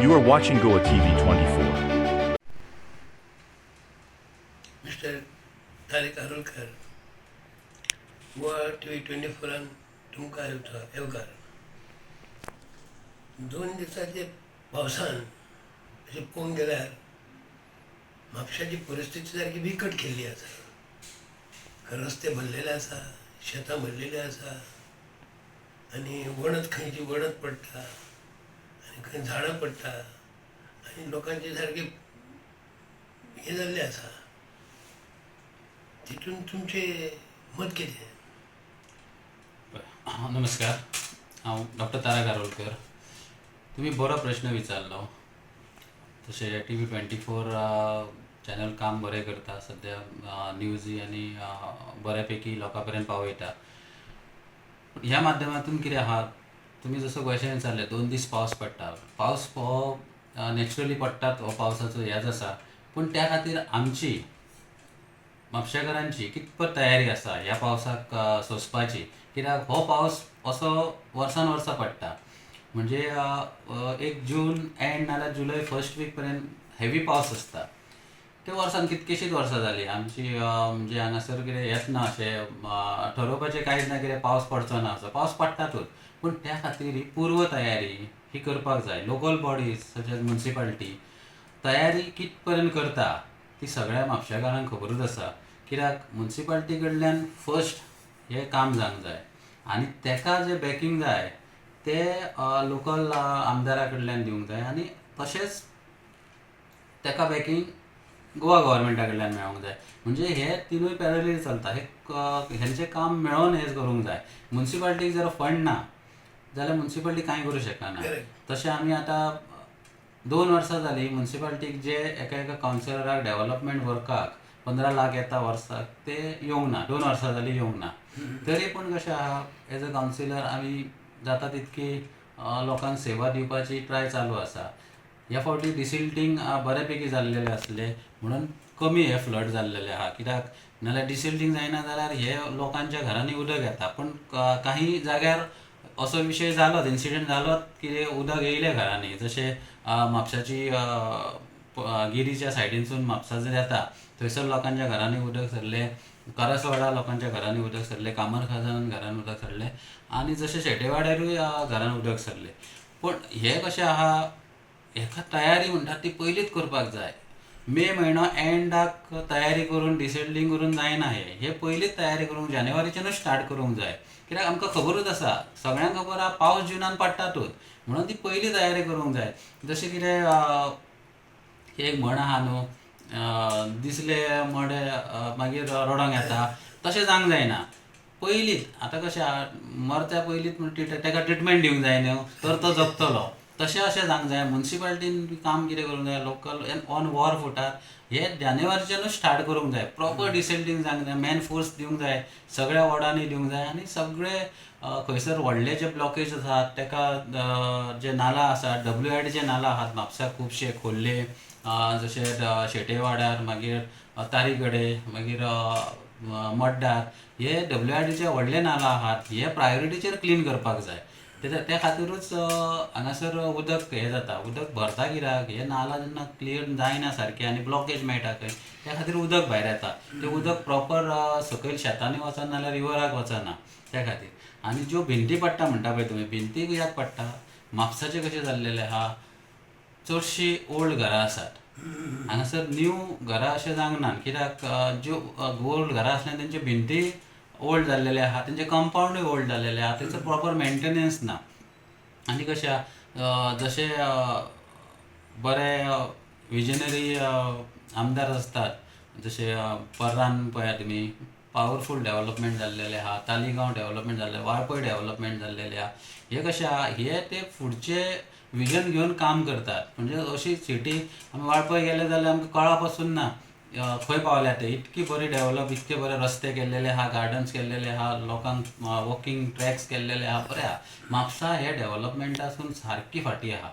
You are watching Goa TV 24. Mister Tariq Arulkar, Goa T V twenty फोरान तुमकां येवता येवकार दोन दिसाचे पावसान अशें पळोवंक गेल्यार म्हापशाची परिस्थिती सारकी बिकट केल्ली आसा रस्ते भरलेले आसा शेतां भरलेली आसा आनी वणत खंयची वणत पडटा खंय झाडां पडटा आनी लोकांचे सारके हे जाल्लें आसा तितून तुमचें मत कितें नमस्कार. हांव डॉक्टर तारा गारोलकर. तुमी बरो प्रश्न विचारलो. तशें T V twenty four channel काम बरें करता. सद्या न्यूजी आनी बऱ्या बऱ्यापैकी लोकां पर्यंत पावयता पूण ह्या माध्यमांतून कितें आहा तुमी जसो क्वेश्चन विचारले दोन दीस पावस पडटा पावस हो नॅचरली पडटात हो पावसाचो हेच आसा पूण त्या खातीर आमची म्हापशेकारांची कितपत तयारी आसा ह्या पावसाक सोंसपाची? कित्याक हो पावस असो वर्सान वर्सा पडटा. म्हणजे एक जून एंड नाल्यार जुलय फर्स्ट वीक पर्यंत हेवी पावस आसता. ते वर्सान कितकेशींच वर्सां जालीं? आमची म्हणजे हांगासर कितें हेंच ना अशें ठरोवपाचें कांयच ना कितें पावस पडचो ना असो. पावस पडटातूच. पूण त्या खातीर ही पूर्व तयारी ही करपाक जाय. लोकल बॉडीज सच एज तयारी कित पर्यंत करता ती सगळ्या म्हापशेकारांक खबरूच आसा. कित्याक? म्युन्सिपाल्टी कडल्यान फर्स्ट हें काम जावंक जाय. आनी तेका जें बॅकींग जाय ते लोकल आमदारा कडल्यान दिवंक जाय. आनी तशेंच तेका बॅकींग गोवा गव्हर्मेंटा कडल्यान मेळोंक जाय. म्हणजे हे तिनूय पॅरलील चलता. हे हेंचें काम मेळोन हें करूंक जाय. म्युन्सिपाल्टीक जर फंड ना जाल्यार म्युन्सिपालिटी कांय करूं शकना. तशें आमी आतां दोन वर्सां जालीं म्युन्सिपालिटीक जे एका एका कावन्सिलराक डेव्हलपमेंट वर्काक पंदरा लाख येता वर्साक ते येवंक ना दोन वर्सां जालीं येवंक ना तरी पूण कशें आहा एज अ कावन्सिलर आमी जाता तितकी लोकांक सेवा दिवपाची ट्राय चालू आसा ह्या फावटी डिसिल्टींग बऱ्यापैकी जाल्लेलें आसलें म्हणून कमी हे फ्लड जाल्लेले आहा कित्याक नाल्यार डिसिल्टींग जायना जाल्यार हे लोकांच्या घरांनी उदक येता. पूण काही जाग्यार असो विशय जालोच इन्सिडेंट जालोच की उदक येयलें घरांनी. जशें म्हापशाची गिरीच्या सायडीनसून म्हापसा जर येता थंयसर लोकांच्या घरांनी उदक सरलें करसवाडा लोकांच्या घरांनी उदक सरलें कामर खाजान घरान उदक सरलें आनी जशें शेटेवाड्यारूय घरान उदक सरलें. पूण हें कशें आहा? हेका तयारी म्हणटा ती पयलींच करपाक जाय. मे म्हयनो एंडाक तयारी करून डिसेंडिंग करून जायना हे. हे पयलींच तयारी करूंक जानेवारीच्यानूच स्टार्ट करूंक जाय. कित्याक आमकां खबरूच आसा. सगळ्यांक खबर आहा पावस जुनान पडटातूच म्हणून ती पयली तयारी करूंक जाय. जशें कितें एक म्हण आहा न्हू दिसले मडे मागीर रडोंक येता. तशें जावंक जायना. पयलींच आतां कशें आहा मरच्या पयलींच म्हण तेका ट्रिटमेंट दिवंक जाय न्हू तर तो जगतलो तशें अशें जावंक जाय म्युन्सिपालिटीन बी काम कितें करूंक जाय लोकल ऑन वॉर फुटार हे जानेवारीच्यानूच स्टार्ट करूंक जाय. प्रॉपर डिसेंटींग जावंक जाय मॅन फोर्स दिवंक जाय सगळ्या वॉर्डांनी दिवंक जाय आनी सगळे खंयसर व्हडले जे ब्लॉकेज आसात तेका जे नाला आसात डब्ल्यू आय डीचे नाला आहात म्हापसा खुबशे खोल्ले जशे शेटेवाड्यार मागीर अ, तारीगडे मागीर मड्डार हे डब्ल्यू आय डीचे व्हडले नाला आहात हे प्रायोरिटीचेर क्लीन करपाक जाय. ते त्या खातीरूच हांगासर उदक हें जाता. उदक भरता कित्याक हे नाला जेन्ना क्लियर जायना सारकें आनी ब्लॉकेज मेळटा खंय. त्या खातीर उदक भायर येता. तें उदक प्रॉपर सकयल शेतांनी वचना नाल्यार रिवराक वचना त्या खातीर. आनी ज्यो भिंती पडटा म्हणटा पळय तुमी भिंती कित्याक पडटा? म्हापसाचें कशें जाल्लेलें आहा चडशीं ओल्ड घरां आसात. हांगासर न्यू घरां अशें जावंक ना कित्याक ज्यो ओल्ड घरां आसल्यान तेंच्यो भिंती ओल्ड जाल्लेले आहा तेंचे कंपाउंडूय ओल्ड जाल्लेले आहा तेचो प्रॉपर मेंटेनन्स ना. आनी कशें आहा बरे विजनरी आमदार आसतात जशे परान पर्रान पळयात तुमी पावरफूल डेव्हलपमेंट जाल्लेले आहा तालिगांव डेव्हलपमेंट जाल्ले वाळपय डेव्हलपमेंट जाल्लेले आहा हे कशें आहा हे ते फुडचे विजन घेवन काम करतात. म्हणजे अशी सिटी आमी वाळपय गेले जाल्यार आमकां कळा पासून ना खंय पावल्या ते. इतकी बरी डेव्हलप इतके बरे रस्ते केल्लेले आहा गार्डन्स केलेले आहा लोकांक वॉकिंग ट्रॅक्स केल्लेले आहा बरे आहा म्हापसा हे डेव्हलपमेंटासून सारकी फाटी आहा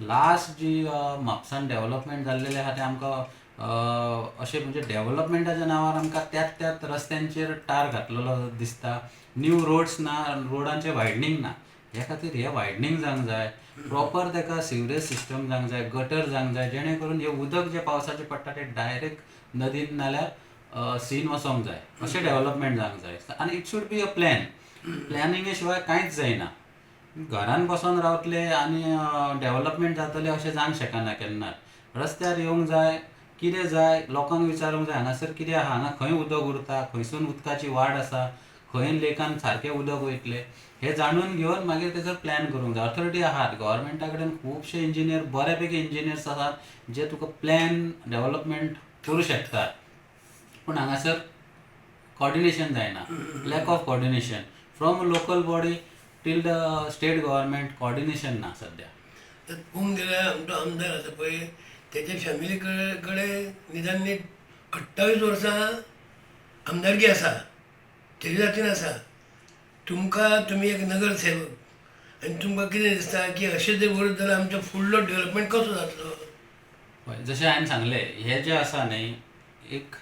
लास्ट जी म्हापसान डेव्हलपमेंट जाल्लेले आहा ते आमकां अशें म्हणजे डेव्हलपमेंटाच्या नांवार आमकां त्याच त्याच रस्त्यांचेर टार घातलेलो दिसता. न्यू रोड्स ना रोडांचें वायडनींग ना. ह्या खातीर हे वायडनींग जावंक जाय प्रॉपर ताका सिवरेज सिस्टम जावंक जाय गटर जावंक जाय जेणे करून हे उदक जे पावसाचें पडटा तें डायरेक्ट नदीन नाल्यार सीन वचोंक जाय. अशें डेव्हलपमेंट जावंक जाय. आनी it should be a plan प्लॅनिंगे शिवाय कांयच जायना. घरान बसून रावतले आनी डेव्हलपमेंट जातले अशें जावंक शकना केन्नाच रस्त्यार येवंक जाय कितें जाय लोकांक विचारूंक जाय हांगासर कितें आहा हांगा खंय उदक उरता खंयसून उदकाची वाड आसा खंय लेकान सारकें उदक वयतलें. हें जाणून घेवन मागीर तेजो प्लॅन करूंक जाय ऑथॉरिटी आहात. गव्हर्मेंटा कडेन खुबशे इंजिनियर बऱ्यापैकी इंजिनियर्स आसात जे तुका प्लॅन डेव्हलपमेंट करूं शकतात. पूण हांगासर कॉर्डिनेशन जायना. Lack of coordination from local body till the state government coordination ना सध्या. तर पळोवंक गेल्यार आमचो आमदार आसा पळय तेजे फॅमिली कडे कडेन निदान नीट अठ्ठावीस वर्सां आमदारकी आसा तेजे जातीन आसा तुमकां तुमी एक नगरसेवक. आनी तुमकां कितें दिसता की अशें जर उरत जाल्यार आमचो फुडलो डेवलपमेंट कसो जातलो? हय जशें हांवें सांगलें हें जें आसा न्ही एक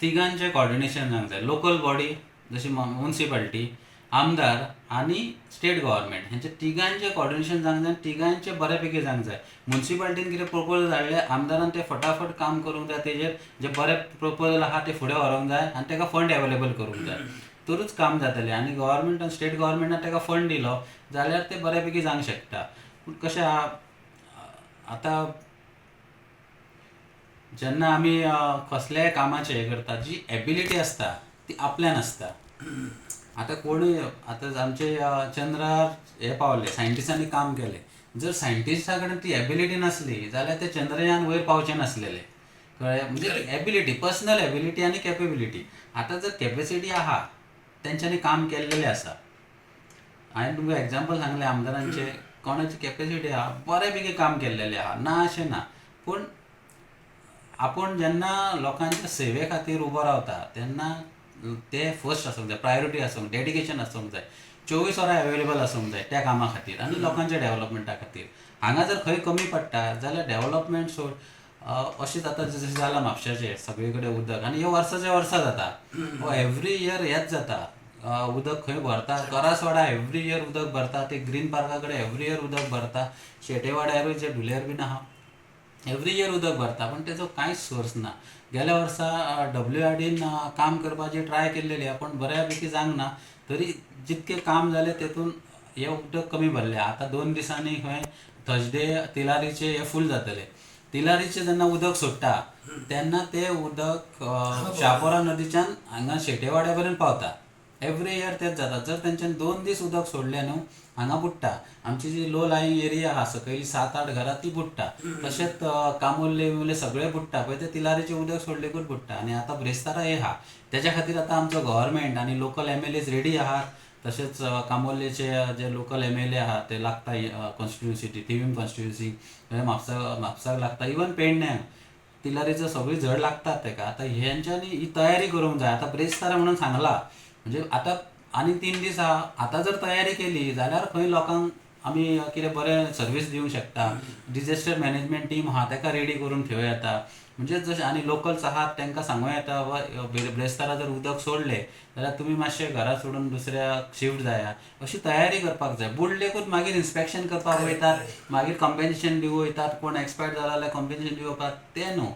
तिगांचें कॉर्डिनेशन जावंक जाय लोकल बॉडी जशी मुन्सिपालिटी आमदार आनी स्टेट गव्हर्मेंट हेंचे तिगांचें कॉर्डिनेशन जावंक जाय आनी तिगांचें बऱ्यापैकी जावंक जाय मुन्सिपालिटीन कितें प्रपोजल धाडले आमदारान तें फटाफट काम करूंक जाय तेजेर जे बरे प्रपोजल आहा ते फुडें व्हरोंक जाय आनी ताका फंड अवेलेबल करूंक जाय तरूच काम जातलें. आनी गव्हर्मेंटान स्टेट गव्हर्मेंटान ताका फंड दिलो जाल्यार तें बऱ्यापैकी जावंक शकता. पूण कशें आहा आतां जेन्ना आमी अ, कसल्याय कामाचें हें करता जी एबिलिटी आसता ती आपल्यान आसता आतां कोणूय आतां आमचे चंद्रार हे पावले सायंटिस्टांनी काम केलें. जर सायंटिस्टा कडेन ती एबिलिटी नासली जाल्यार ते चंद्रयान वयर पावचे नासलेले. कळ्ळें म्हणजे एबिलिटी पर्सनल एबिलिटी आनी कॅपेबिलिटी आतां जर कॅपेसिटी आहा तेंच्यांनी काम केल्लेलें आसा हांवें तुमकां एग्जाम्पल सांगलें आमदारांचे कोणाची कॅपेसिटी आहा बऱ्यापैकी काम केल्लेलें आहा ना अशें ना. पूण आपूण जेन्ना लोकांच्या सेवे खातीर उबो रावता तेन्ना ते फर्स्ट आसूंक जाय प्रायोरिटी आसूंक डेडिकेशन आसूंक जाय चोवीस वरां अवेलेबल आसूंक जाय त्या कामा खातीर आनी लोकांच्या डेव्हलपमेंटा खातीर. हांगा जर खंय कमी पडटा जाल्यार डेव्हलपमेंट सोड अ, अशें जाता जशें जालां म्हापशाचें सगळे कडेन उदक. आनी हे वर्साच्या वर्सा जाता एवरी हो, इयर हेच जाता. उदक खंय भरता. करासवाडा एवरी इयर उदक भरता. ते ग्रीन पार्का कडेन एवरी इयर उदक भरता. शेटेवाड्यारूय जे धुलेर बीन आहा एवरी इयर उदक भरता. पण तेजो कांयच सोर्स ना. गेल्या वर्सा डब्ल्यू आर डीन काम करपाची ट्राय केल्लेली आहा. पण बऱ्यापैकी जावंक ना. तरी जितकें काम जालें तेतून हे उदक कमी भरलें. आतां दोन दिसांनी खंय थर्सडे तिलारीचे हे फूल जातले. तिलारीचे जेन्ना उदक सोडटा तेन्ना तें उदक शापोरा नदीच्यान हांगा शेटेवाड्या पर्यंत पावता. एवरी इयर तेच जाता जर तेंच्यान दोन दीस उदक सोडलें न्हू हांगा बुडटा आमची जी लो लायिंग एरिया आहा सकयली सात आठ घरां ती बुडटा तशेंच अ, कामोर्ले बिमोर्ले सगळे बुडटा पळय ते तिलारीचे उदक सोडलेकूच बुडटा आनी आतां ब्रेस्तारा हे आहा तेच्या खातीर आतां आमचो गव्हर्मेंट आनी local M L A's ready आहात. तशेंच कामोलेचे जे लोकल एम एल ए आहा ते लागता कॉन्स्टिट्युन्सी थिवीम कॉन्स्टिट्युन्सी म्हापसा म्हापसाक लागता इवन पेडण्या तिलारीचं सगळी झड लागतात तेका आतां हेंच्यांनी ही तयारी करूंक जाय आतां ब्रेस्तारा म्हणून सांगला. म्हणजे आतां आनी तीन दीस आहा आतां जर तयारी केली जाल्यार खंय लोकांक आमी कितें बरें सर्वीस दिवंक शकता. डिझास्टर मॅनेजमेंट टीम आहा तेका रेडी करून ठेवूं येता म्हणजे जशें आनी लोकल्स आहात तांकां सांगूं येता वा ब्रे- ब्रेस्तारा जर उदक सोडलें जाल्यार तुमी मातशें घरा सोडून दुसऱ्याक शिफ्ट जाया. अशी तयारी करपाक जाय. बुडलेकूच मागीर इन्स्पेक्शन करपाक वयतात. मागीर कॉम्पेन्सेशन दिवं वयतात. कोण एक्सपायर्ड जाला जाल्यार कॉम्पेन्सेशन दिवपाक तें न्हू.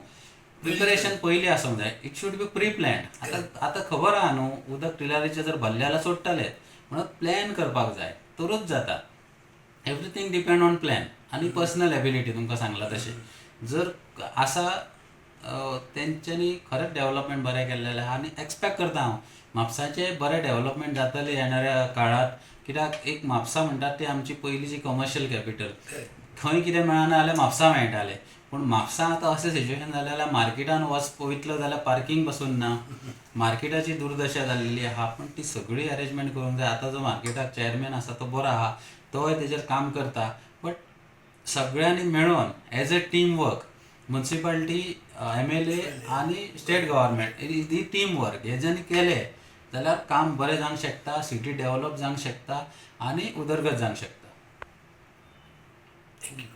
प्रिपरेशन पयलीं आसूंक जाय. It should be pre plan आतां आतां खबर आहा न्हू उदक टिलरीचें जर भरलें जाल्यार सोडटले म्हणून प्लॅन करपाक जाय. तरूच जाता. एवरीथींग डिपेंड ऑन प्लॅन आनी पर्सनल एबिलिटी तुमकां सांगलां तशें जर आसा अ, तेंच्यांनी खरेंच डेव्हलपमेंट बरें केल्लेलें आहा आनी एक्सपेक्ट करता हांव. म्हापसाचें बरें डेव्हलपमेंट जातलें येणाऱ्या काळात. कित्याक एक म्हापसा म्हणटात ती आमची पयलींची कमर्शियल कॅपिटल खंय कितें मेळना जाल्यार म्हापसा मेळटालें. पूण म्हापसा आतां अशें सिच्युएशन जालें जाल्यार मार्केटान वच वयतलो जाल्यार पार्किंग पसून ना. मार्केटाची दुर्दशा जाल्लेली आहा. पूण ती सगळी अरेंजमेंट करूंक जाय. आतां जो मार्केटाक चेअरमॅन आसा तो बरो आहा तोय तेजेर काम करता. बट सगळ्यांनी मेळोन as a team work municipality M L A आनी स्टेट गव्हर्मेंट ही टीम वर्क हेज्यांनी केलें जाल्यार काम बरें जावंक शकता सिटी डेव्हलप जावंक शकता आनी उदरगत जावंक शकता. थँक्यू